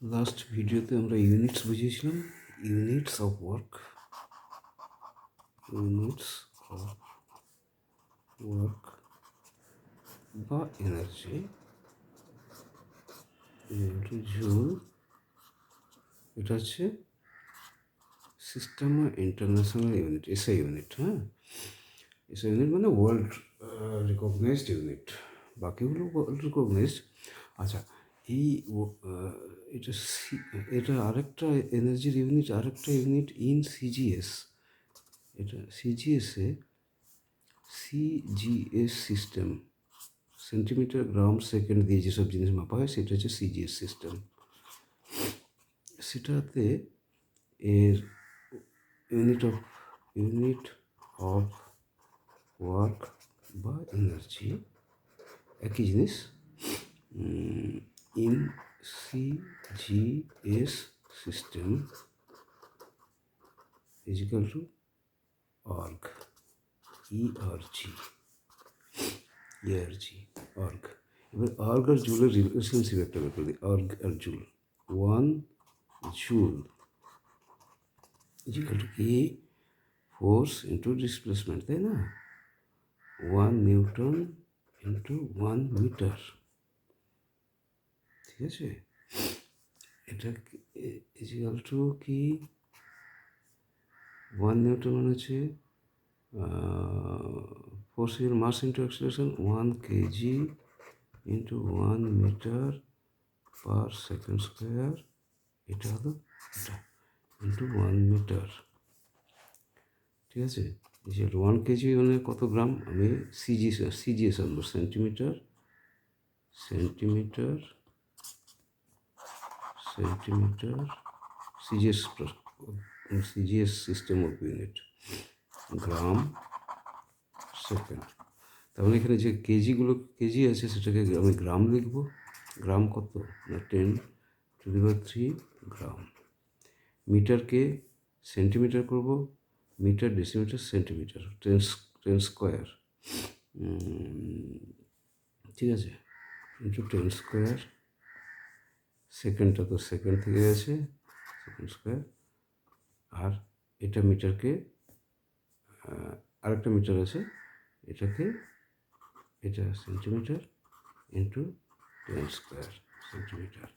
Last ভিডিওতে আমরা units বুঝিয়েছিলাম। Units of work units of work বা এনার্জি জুল এটা হচ্ছে system international unit SI unit হ্যাঁ? এসআই ইউনিট মানে ওয়ার্ল্ড রিকগনাইজড ইউনিট বাকিগুলো ওয়ার্ল্ড রিকগনাইজড আচ্ছা এই এটা সি, এটা আরেকটা এনার্জির ইউনিট আরেকটা ইউনিট ইন সিজিএস এটা সিজিএসে CGS system centimetre gram second দিয়ে যেসব জিনিস মাপা হয়, সেটা হচ্ছে সিজিএস সিস্টেম সেটাতে এর unit of unit of work বা এনার্জি একই জিনিস in C G S system equal to erg E R G ERG erg এবার অর্গ আর জুলের রিলেশনশিপ একটা ব্যাপার দিই erg R joule one joule equal to কি ফোর্স ইন্টু ডিসপ্লেসমেন্ট তাই না one newton into one metre ঠিক আছে? এটা ইজিক্যাল টু কি? ওয়ান নিউটন মানে হচ্ছে force your mass into acceleration one KG into one metre per second square এটা হলো এটা ইন্টু ওয়ান মিটার ঠিক আছে? ওয়ান কেজি মানে কত গ্রাম? আমি সিজি সিজিএস আনব centimetre centimetre centimetre CGS CGS system of unit gram second. তার মানে এখানে যে কেজিগুলো কেজি আছে সেটাকে আমি গ্রাম লিখব। গ্রাম কত? না, ten to the three gram. মিটারকে centimetre করব। Metre decimetre centimetre, ten ten square. ঠিক আছে? ইন্টু টেন স্কোয়ার সেকেন্ডটা তো সেকেন্ড থেকে গেছে সেকেন্ড স্কোয়ার আর এটা মিটারকে আরেকটা মিটার আছে, এটাকে, এটা centimetre into ten square centimetre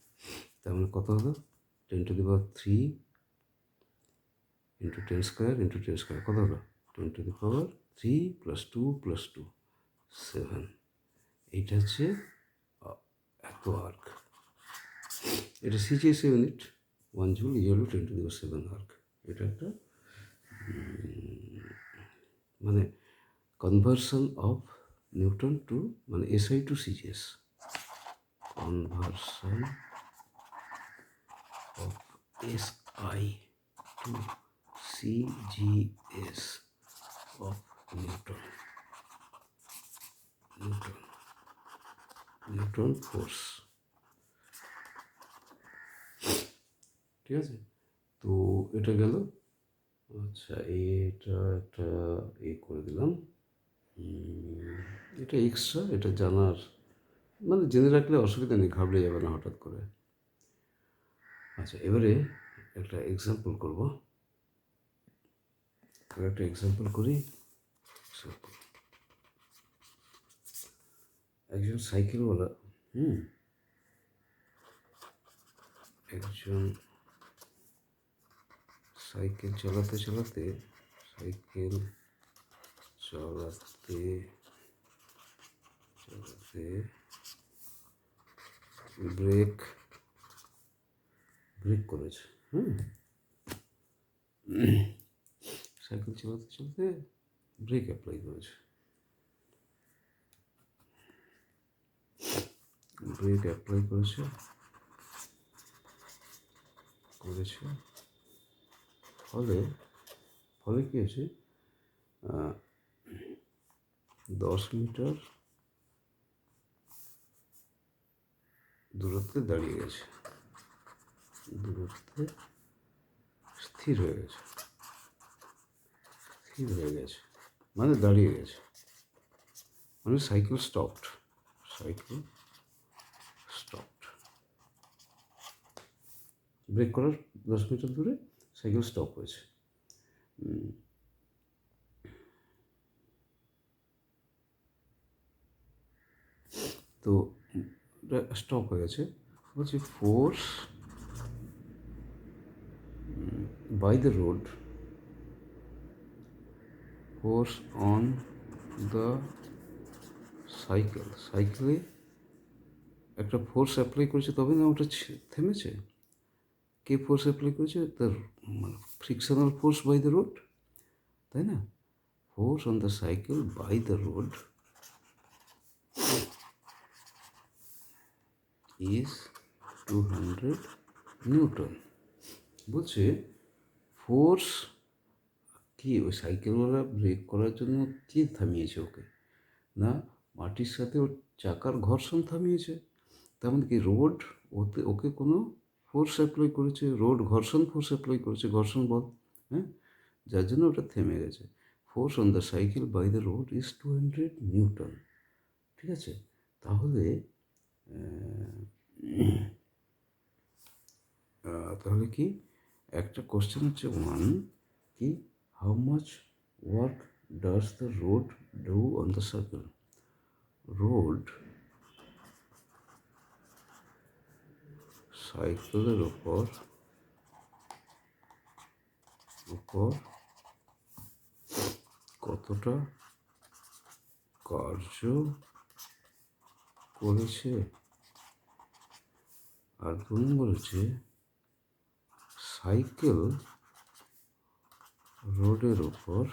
তার মানে কত হলো ten to the power three into ten square into ten square কত হলো ten to the power three plus two plus two seven এইটা হচ্ছে এক আর্ক এটা CGS unit one joule equal ten to the seven erg এটা একটা মানে conversion of newton to মানে SI to CGS conversion of SI to CGS of Newton. Newton. Newton force. ঠিক আছে? তো এটা গেল। আচ্ছা এটা একটা এ করে দিলাম। এটা এক্সট্রা এটা জানার মানে জেনে রাখলে অসুবিধা নেই ঘাবড়ে যাবে না হঠাৎ করে। আচ্ছা এবারে একটা এক্সাম্পল করব। একটা এক্সাম্পল করি. একজন সাইকেলওয়ালা হুম? একজন সাইকেল চালাতে চালাতে, সাইকেল চালাতে চালাতে, ব্রেক ব্রেক করেছে, হুম? সাইকেল চালাতে চালাতে ব্রেক অ্যাপ্লাই করেছে। ব্রেক অ্যাপ্লাই করেছে করেছে। ফলে ফলে কী হয়েছে? দশ মিটার দূরত্বে দাঁড়িয়ে গেছে। দূরত্বে স্থির হয়ে গেছে। স্থির হয়ে গেছে। মানে দাঁড়িয়ে গেছে। মানে cycle stopped cycle stopped brake করার দশ মিটার দূরে সাইকেল স্টপ হয়েছে। তো স্টপ হয়ে গেছে। বলছি force by the road force on the cycle সাইকেলে একটা ফোর্স অ্যাপ্লাই করেছে, তবে না, ওটা থেমেছে? কে ফোর্স অ্যাপ্লাই করেছে তার frictional force by the road তাই না? Force on the cycle by the road is two hundred newton বলছে ফোর্স কি? ওই সাইকেলওয়ালা ব্রেক করার জন্য কে থামিয়েছে ওকে? না, মাটির সাথে ওর চাকার ঘর্ষণ থামিয়েছে। তার মানে কি? রোড ওতে, ওকে কোনো ফোর্স অ্যাপ্লাই করেছে রোড ঘর্ষণ ফোর্স অ্যাপ্লাই করেছে, ঘর্ষণ বল হ্যাঁ? যার জন্য ওটা থেমে গেছে। Force on the cycle by the road is two hundred newton ঠিক আছে? তাহলে তাহলে কি? একটা কোশ্চেন হচ্ছে ওয়ান কি? How much work does the road do on the circle road সাইকেলের ওপর উপর। কতটা কার্য করেছে? আর নম্বর হচ্ছে সাইকেল রোডের ওপর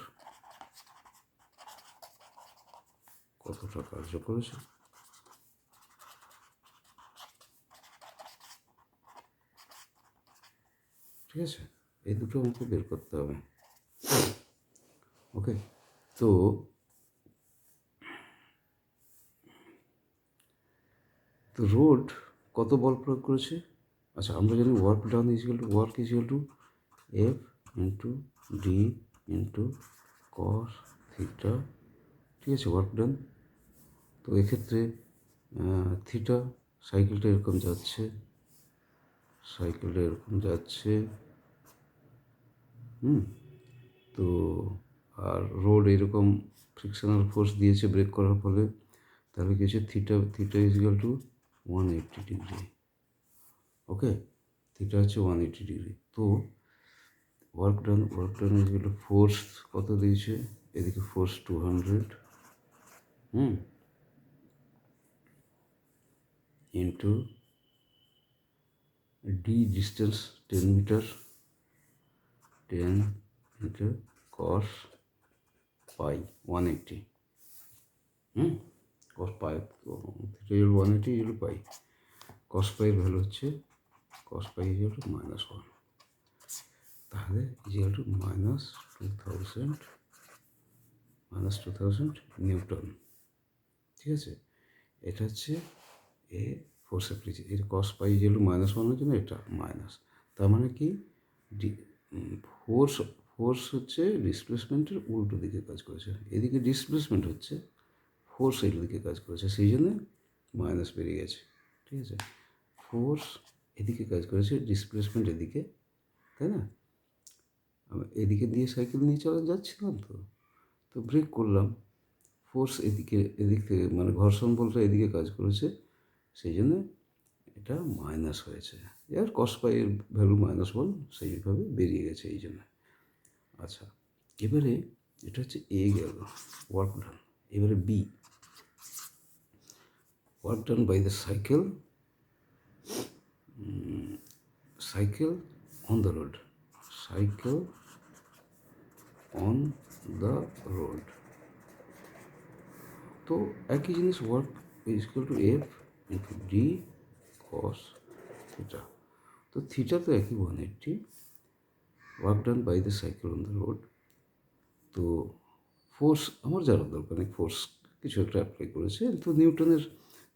কতটা কার্য করেছে? ঠিক আছে? এই দুটো আমাকে বের করতে হবে। ওকে তো তো রোড কত বল প্রয়োগ করেছে? আচ্ছা আমরা জানি work done is to work is to F into D into cos theta ঠিক আছে ওয়ার্ক ডান তো এক্ষেত্রে থিটা সাইকেলটা এরকম যাচ্ছে সাইকেলটা এরকম যাচ্ছে হুম। তো আর রোড এরকম ফ্রিকশনাল ফোর্স দিয়েছে ব্রেক করার ফলে, তাহলে কি হচ্ছে theta theta equal to one eighty degree okay theta হচ্ছে ওয়ান এইট্টি ডিগ্রি তো work done work done equal force কত দিয়েছে? এদিকে force two hundred hmm. Into D distance ten metre ten metre cos pi one eighty hmm? Cos pi equal one eighty equal pi cos পাইয়ের value হচ্ছে cos pi is to minus one তাহলে equal to minus two thousand minus two thousand newton ঠিক আছে? এটা হচ্ছে এ force অ্যাপ্লিকে এর cos pi equal to minus ওয়ানের জন্য এটা মাইনাস তার মানে কি? ডি ফোর্স ফোর্স হচ্ছে ডিসপ্লেসমেন্টের উল্টো দিকে কাজ করেছে। এদিকে ডিসপ্লেসমেন্ট হচ্ছে ফোর্স এর দিকে কাজ করেছে, সেই জন্য মাইনাস বেরিয়ে গেছে, ঠিক আছে? ফোর্স এদিকে কাজ করেছে ডিসপ্লেসমেন্ট এদিকে, তাই না? এদিকে দিয়ে সাইকেল নিয়ে চলে, যাচ্ছিলাম তো তো ব্রেক করলাম। ফোর্স এদিকে, এদিক থেকে মানে ঘর্ষণ বলটা এদিকে কাজ করেছে, সেই জন্য এটা মাইনাস হয়েছে। আর কস পাইয়ের ভ্যালু মাইনাস ওয়ান সেইভাবে বেরিয়ে গেছে এই জন্য। আচ্ছা এবারে এটা হচ্ছে এ গেল। ওয়ার্ক ডান এবারে B work done by the cycle cycle on the road cycle on the road তো একই জিনিস work equal to F into D cos theta তো থিটা তো একই one eighty work done by the cycle on the road তো force আমার জানার দরকার নেই ফোর্স কিছু একটা অ্যাপ্লাই করেছে। তো নিউটনের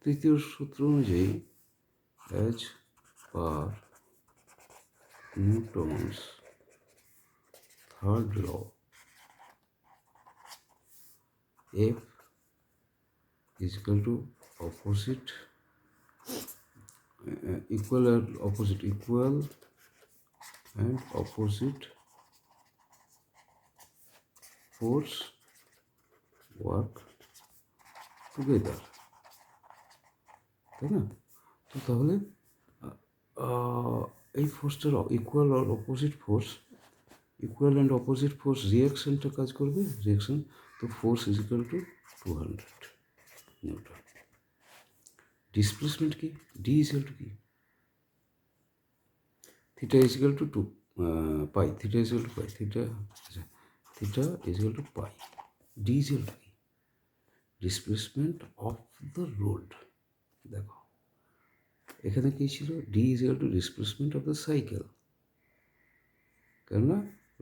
তৃতীয় সূত্র অনুযায়ী as per newton's third law F is to opposite equal and opposite equal and opposite force work together. তাই না? তো তাহলে এই ফোর্সটার equal R opposite force equal and opposite force রিয়াকশনটা কাজ করবে? রিয়াকশন তো force is equal to two hundred newton displacement কি? ডি ইজ টু কি? Theta is to two pi theta is to pi theta আচ্ছা theta is to pi D is to কি? Displacement of the road দেখো, এখানে কী ছিল? D is to displacement of the cycle কেননা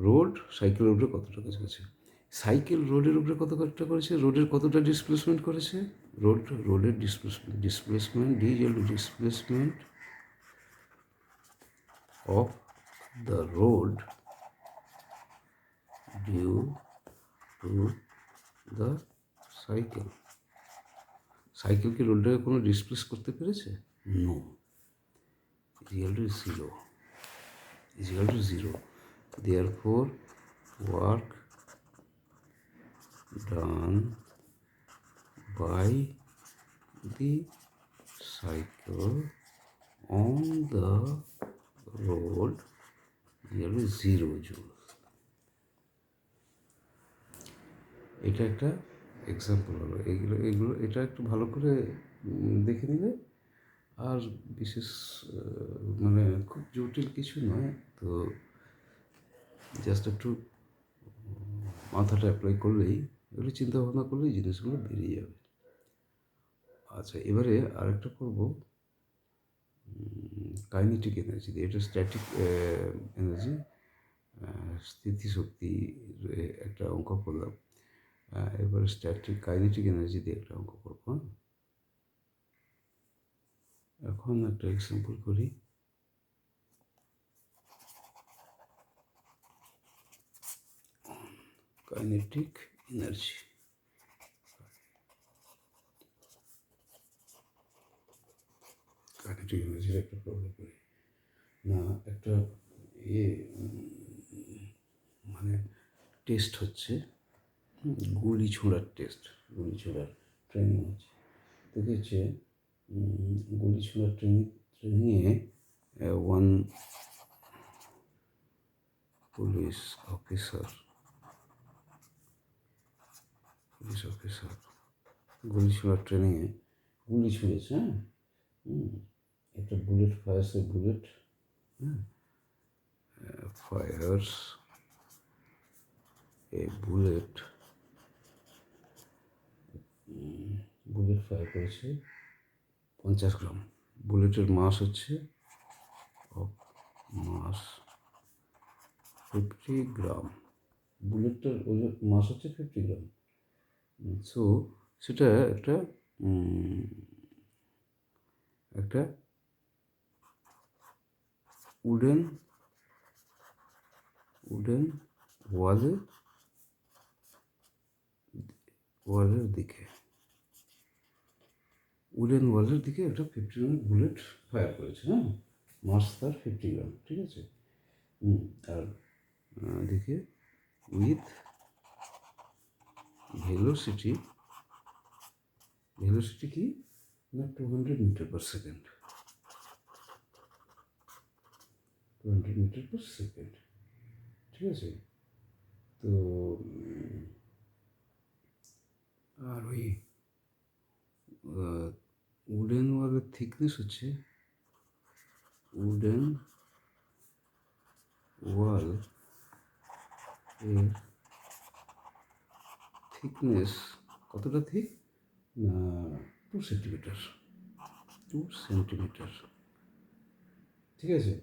road সাইকেলের উপরে কতটা কাজ করেছে সাইকেল রোডের উপরে কত কাজটা করেছে? রোডের কতটা ডিসপ্লেসমেন্ট করেছে? রোড রোডের displacement displacement D is displacement of the road due to the cycle cycle কি রোডটাকে কোনো ডিসপ্লেস করতে পেরেছে? No equal to zero equal to zero therefore work done by the cycle on the road to zero joule এটা একটা example হলো। এগুলো এগুলো, এটা একটু ভালো করে দেখে নিলে। আর বিশেষ মানে খুব জটিল কিছু নয়। তো জাস্ট একটু মাথাটা অ্যাপ্লাই করলেই, একটু চিন্তা ভাবনা করলেই জিনিসগুলো বেরিয়ে যাবে। আচ্ছা এবারে আরেকটা করব। কাইনেটিক এনার্জি দিয়ে, এটা স্ট্যাটিক এনার্জি স্থিতিশক্তি একটা অঙ্ক করলাম। এবার স্ট্যাটিক কাইনেটিক এনার্জি দিয়ে একটা অঙ্ক করব। এখন একটা এক্সাম্পল করি। কাইনেটিক এনার্জি কাইনেটিক এনার্জির একটা প্রবলেম করি। না, একটা ইয়ে মানে টেস্ট হচ্ছে গুলি ছোঁড়ার টেস্ট গুলি ছোঁড়ার ট্রেনিং হচ্ছে। দেখেছে গুলি ছোঁড়ার ট্রেনিং ট্রেনিংয়ে one police officer police officer গুলি ছোঁড়ার ট্রেনিংয়ে গুলি ছুঁড়েছে হ্যাঁ? একটা বুলেট ফায়ার্স এ বুলেট হ্যাঁ fires a bullet bullet fire করেছে পঞ্চাশ গ্রাম। বুলেটের মাস হচ্ছে মাস ফিফটি গ্রাম। বুলেটটার ওজন মাস হচ্ছে ফিফটি গ্রাম। সো সেটা একটা উম, একটা উডেন উডেন ওয়ালে ওয়ালের দিকে? উডেন ওয়ালের দিকে? একটা ফিফটি গ্রাম বুলেট ফায়ার করেছে হ্যাঁ? মাস তার ফিফটি গ্রাম ঠিক আছে? আর দিকে উইথ ভেলোসিটি ভেলোসিটি কি? না two hundred metre per second two hundred metre per second ঠিক আছে তো আর ওই উডেন ওয়ালের থিকনেস হচ্ছে উডেন ওয়াল এর থিকনেস কতটা থিক না টু সেন্টিমিটার টু সেন্টিমিটার ঠিক আছে?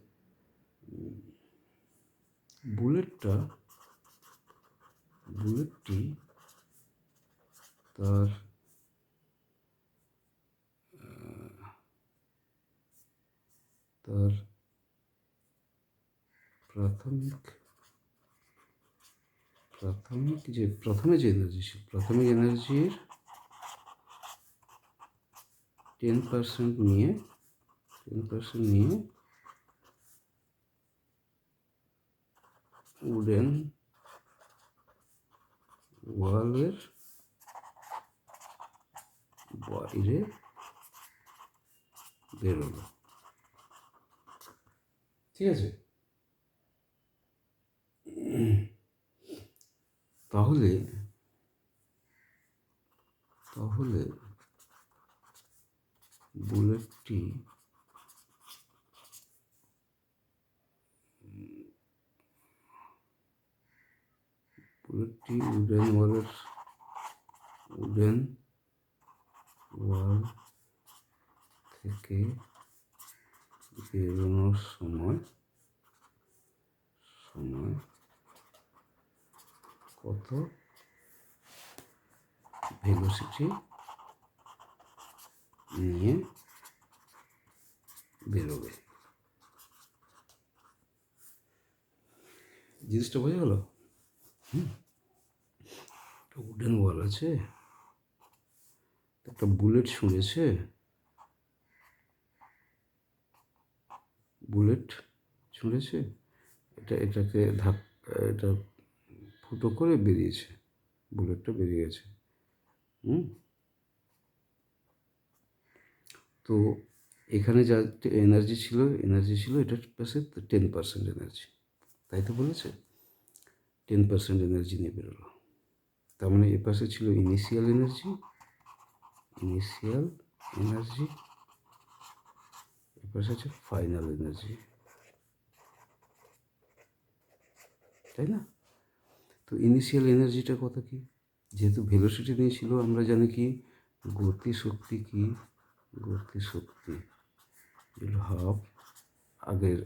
বুলেটটা, বুলেটটি তার তার প্রাথমিক প্রাথমিক যে, প্রথমে যে এনার্জি ছিল, প্রাথমিক এনার্জির টেন পার্সেন্ট নিয়ে টেন পার্সেন্ট নিয়ে উডেন ওয়ালের বাইরে বেরোলো। ঠিক আছে? তাহলে তাহলে বুলেটটি বুলেটটি উডেন ওয়ালের উডেন ওয়াল থেকে বেরোনোর সময় সময় কত? ভেলোসিটি নিয়ে বেরোবে। জিনিসটা বোঝা গেল? উডেন ওয়াল আছে। একটা বুলেট ছুঁড়েছে বুলেট ছুঁড়েছে এটা, এটাকে ধাপ, এটা ফুটো করে বেরিয়েছে। বুলেটটা বেরিয়ে গেছে। হুম? তো এখানে যা এনার্জি ছিল এনার্জি ছিল, এটার পাশে টেন পার্সেন্ট এনার্জি তাই তো বলেছে? টেন পার্সেন্ট এনার্জি নিয়ে বেরোলো। তার মানে এ পাশে ছিল ইনিশিয়াল এনার্জি ইনিশিয়াল এনার্জি এ পাশে আছে ফাইনাল এনার্জি তাই না? তো ইনিশিয়াল এনার্জিটা কত কি? যেহেতু ভেলোসিটি নিয়েছিল আমরা জানি কি? গতি শক্তি কি? গতি শক্তি। হাফ আগের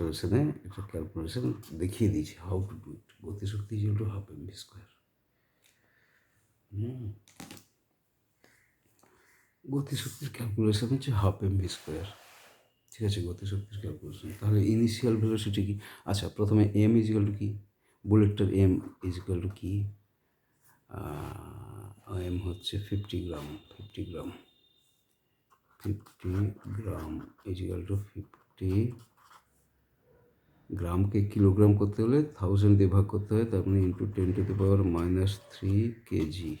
লেসনে একটা ক্যালকুলেশন দেখিয়ে দিয়েছি হাউ টু ডু ইট গতি শক্তি যেগুলো half M V square hmm. গতি শক্তির ক্যালকুলেশন হচ্ছে হাফ এম ভি স্কোয়ার ঠিক আছে গতি শক্তির ক্যালকুলেশন তাহলে ইনিশিয়াল ভেলোসিটি কি? আচ্ছা প্রথমে এম ইজিক্যাল টু কি? বুলেটটার এম ইজিক্যাল টু কি? এম হচ্ছে fifty gram fifty gram fifty gram equal to fifty গ্রামকে কিলোগ্রাম করতে হলে থাউজেন্ড দিয়ে ভাগ করতে হয়, তার মানে into ten to the power minus three KG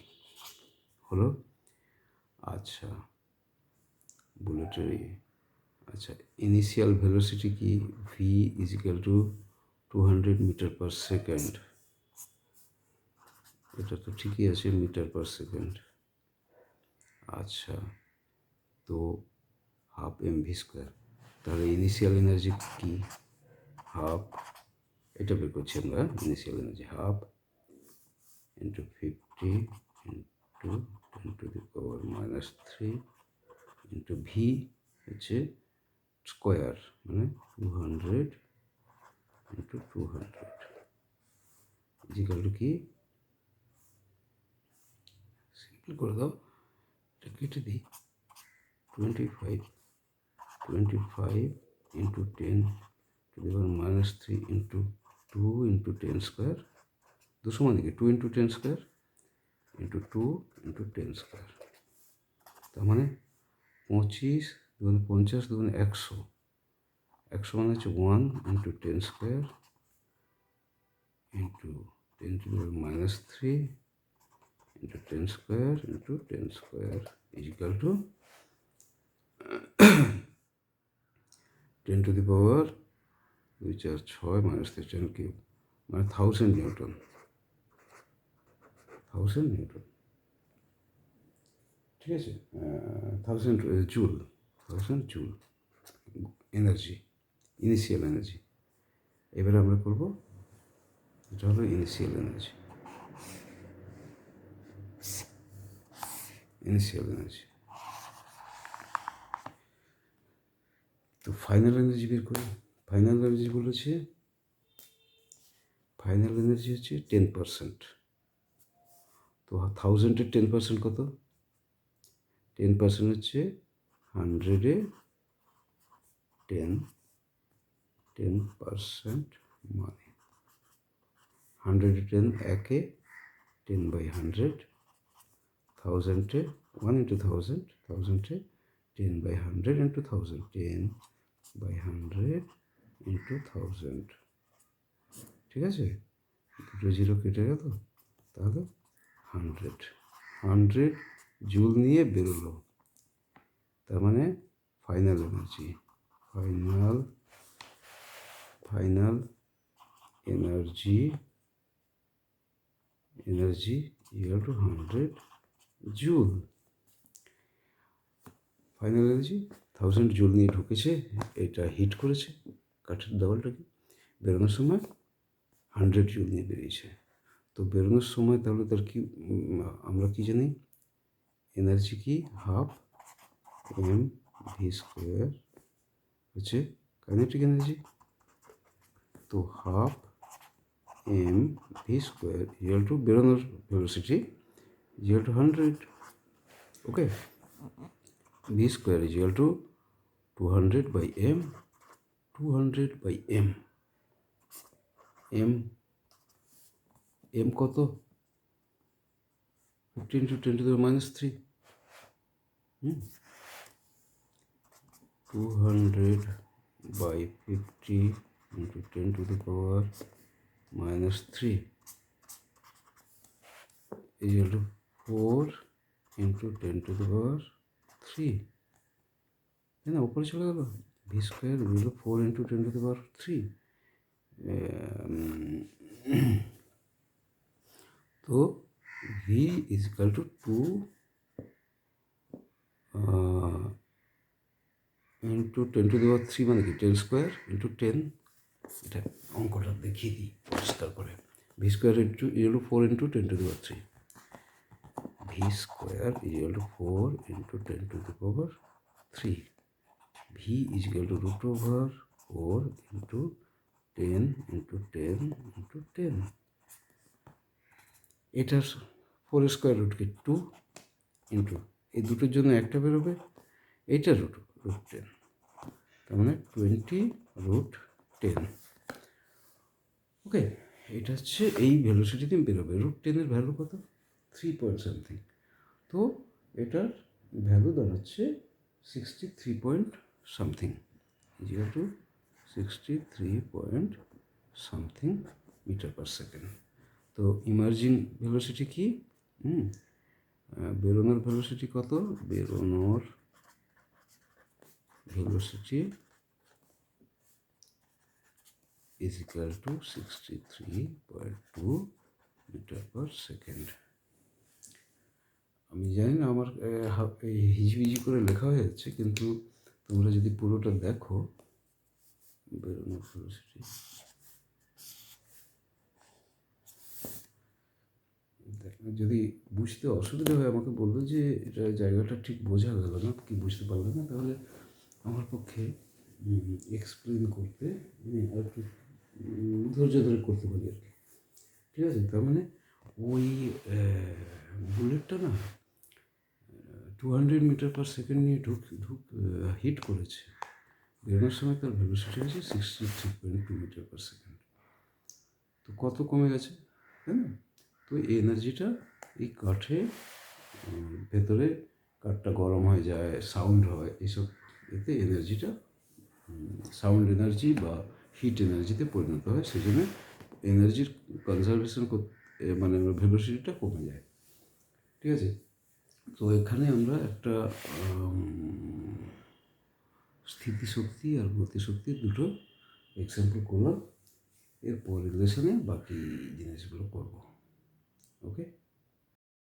হলো? আচ্ছা বুলেটের আচ্ছা ইনিশিয়াল ভেলোসিটি কি? V equal to two hundred metre per second এটা তো ঠিকই আছে মিটার পার সেকেন্ড আচ্ছা তো হাফ এম ভি স্কোয়ার তাহলে ইনিশিয়াল এনার্জি কি? হাফ এটা বের করছি আমরা initial energy half into fifty into ten to the power minus three into V হচ্ছে স্কোয়ার মানে two hundred into two hundred equal to কি? সিম্পল করে দাও, এটা কেটে দিই। Twenty five twenty five into ten to the power minus three into two into ten square দুশো মানে কি two into ten square into two into ten square তার মানে পঁচিশ দুগুণ পঞ্চাশ দুগুণ একশো। একশো মানে হচ্ছে one into ten square into ten to minus three into ten square into ten square is equal to ten to the power দুই চার ছয় মাইনাস টেন কিউব মানে থাউজেন্ড নিউটন। Thousand newton. ঠিক আছে? Thousand joule thousand joule energy initial energy এবারে আমরা করব, এটা হলো ইনিশিয়াল এনার্জি ইনিশিয়াল এনার্জি তো ফাইনাল এনার্জি বের করি। ফাইনাল এনার্জি বলেছে ফাইনাল এনার্জি হচ্ছে টেন পারসেন্ট তো থাউজেন্ডের টেন পার্সেন্ট কত? টেন পার্সেন্ট হচ্ছে হান্ড্রেডে টেন টেন পার্সেন্ট মানে। হান্ড্রেডে টেন একে টেন বাই হান্ড্রেড থাউজেন্ডে one into thousand থাউজেন্ডে ten by hundred into thousand ten by hundred into thousand ঠিক আছে? দুটো জিরো কেটে গেল, তাহলে হান্ড্রেড হান্ড্রেড জুল নিয়ে বেরোলো। তার মানে final energy final final energy energy equal to hundred joule final energy thousand joule নিয়ে ঢুকেছে, এটা হিট করেছে। কাঠের দেওয়ালটাকে বেরোনোর সময় হান্ড্রেড জুল নিয়ে বেরিয়েছে। তো বেরোনোর সময় তাহলে তার কি আমরা কি জানি? এনার্জি কি? হাফ এম ভি স্কোয়ার হচ্ছে কাইনেটিক এনার্জি তো half M V square equal to বেরোনোর velocity equal to hundred okay V square equal to two hundred by M two hundred by M M M কত? Fifteen to ten to minus three two hundred by fifty into ten to the power minus three equal to four into ten to the power three তাই না, উপরে চলে গেল? V square হলো four into ten to the power three তো V is equal to two into ten to the power three মানে কি? Ten square into ten এটা অঙ্কটা দেখিয়ে দিই পরিষ্কার করে। V square into equal to four into ten to the power three V square equal to four into ten to the power three V is equal to root over four into ten into ten into ten এটার four square root কি two into এই দুটোর জন্য একটা বেরোবে এইটা root root ten তার মানে টোয়েন্টি রুট টেন ওকে এটা হচ্ছে এই ভ্যালুসিটিতে বেরোবে। রুট টেনের ভ্যালু কত? থ্রি পয়েন্ট সামথিং তো এটার ভ্যালু দাঁড়াচ্ছে sixty three point something zero two sixty three point something metre per second তো ইমার্জিং ভেলোসিটি কি? হুম বেরোনোর ভেলোসিটি কত? বেরোনোর velocity is equal to 63.2 metre per second আমি জানি না আমার হিজিবিজি করে লেখা হয়ে যাচ্ছে কিন্তু তোমরা যদি পুরোটা দেখো বেরোনোর ভেলোসিটি যদি বুঝতে অসুবিধা হয় আমাকে বলবে যে এটা জায়গাটা ঠিক বোঝা গেল না কি বুঝতে পারলে না তাহলে আমার পক্ষে এক্সপ্লেন করতে আর উম, ধৈর্য ধরে করতে পারি আর কি। ঠিক আছে? তার মানে ওই বুলেটটা না two hundred metre per second নিয়ে ঢুক ঢুক হিট করেছে। বেরোনোর সময় তার ভেলোসিটি হচ্ছে sixty three point two metre per second তো কত কমে গেছে? না? তো এই এনার্জিটা এই কাঠে ভেতরে কাঠটা গরম হয়ে যায় সাউন্ড হয় এইসব এতে এনার্জিটা সাউন্ড এনার্জি বা হিট এনার্জিতে পরিণত হয়। সেই জন্য এনার্জির কনজারভেশন মানে ভেলোসিটিটা কমে যায়। ঠিক আছে? তো এখানে আমরা একটা স্থিতিশক্তি আর গতিশক্তি দুটো এক্সাম্পল করলাম। এরপর রিলেশনে বাকি জিনিসগুলো করব। ওকে